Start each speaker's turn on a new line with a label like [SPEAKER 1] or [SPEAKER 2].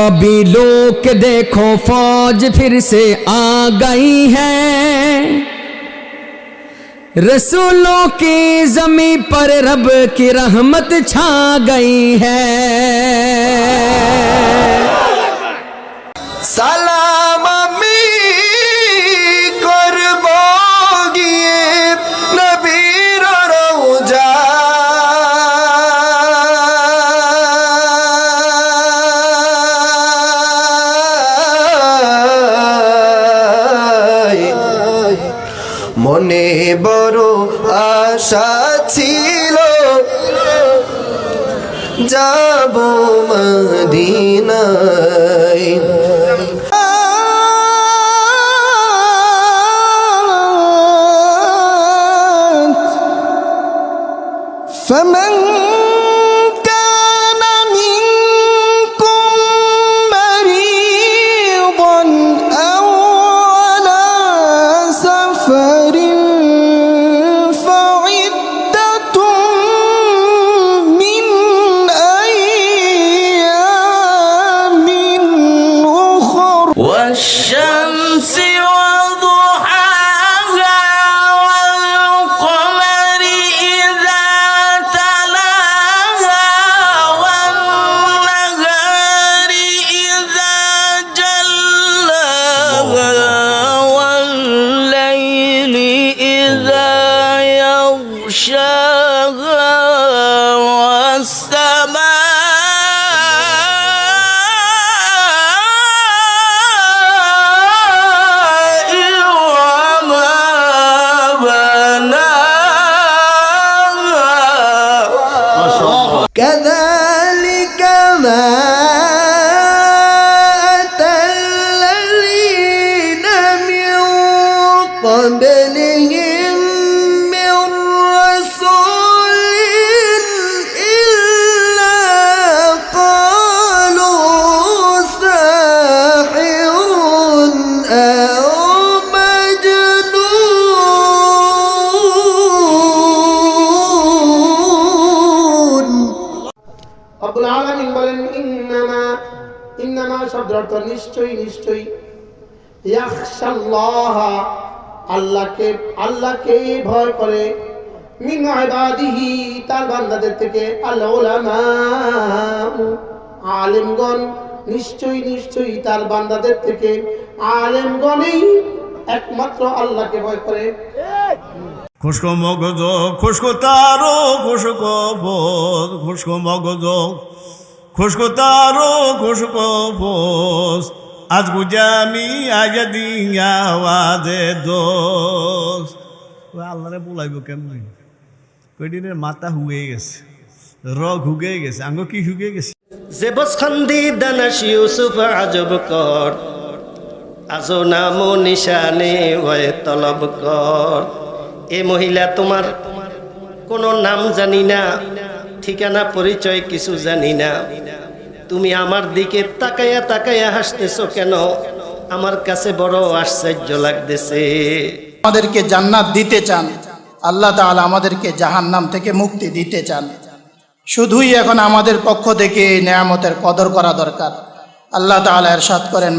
[SPEAKER 1] अभी लोग देखो फौज फिर से आ गई है। रसूलों की जमी पर रब की रहमत छा गई है।
[SPEAKER 2] মনে বড় আশা ছিল যাব মদিনায় فمن قبلهم من رسول إلا قالوا ساحر أو مجنون.
[SPEAKER 3] رب العالمين قال إنما إنما شبرت نشتوي نشتوي يخشى الله আল্লাহকে আল্লাহকে ভয় করে। মিন ইবাদিহি, তার বান্দাদের থেকে আল উলামা। আলেমগণ, নিশ্চয়ই নিশ্চয়ই তার বান্দাদের থেকে আলেমগণই একমাত্র আল্লাহকে ভয় করে।
[SPEAKER 4] খুশকো মগজ, খুশকো তারো, খুশকো বোধ, খুশকো মগজ, খুশকো তারো, খুশকো বোস আজ আজ দিয়া আওয়াজে দোস আল্লাহরে বলাইব কেমন? কয়দিনের মাথা হুয়ে গেছে, রগ হুগে গেছে, আঙ্গ কি হুগে গেছে?
[SPEAKER 5] জেবস খান্দি দানাস ইউসুফ আজব কর আজো নামো নিশানে হয় তলব কর। এ মহিলা তোমার কোনো নাম জানি না, ঠিকানা, পরিচয় কিছু জানি না। তুমি আমার দিকে তাকায়া তাকায়া হাসতেছো কেন? আমার কাছে বড় আশ্চর্য লাগতেছে।
[SPEAKER 6] আমাদেরকে জান্নাত দিতে চান। আল্লাহ তাআলা আমাদেরকে জাহান্নাম থেকে মুক্তি দিতে চান। শুধুই এখন আমাদের পক্ষ থেকে নিয়ামতের কদর করা দরকার। আল্লাহ তাআলা এরশাদ করেন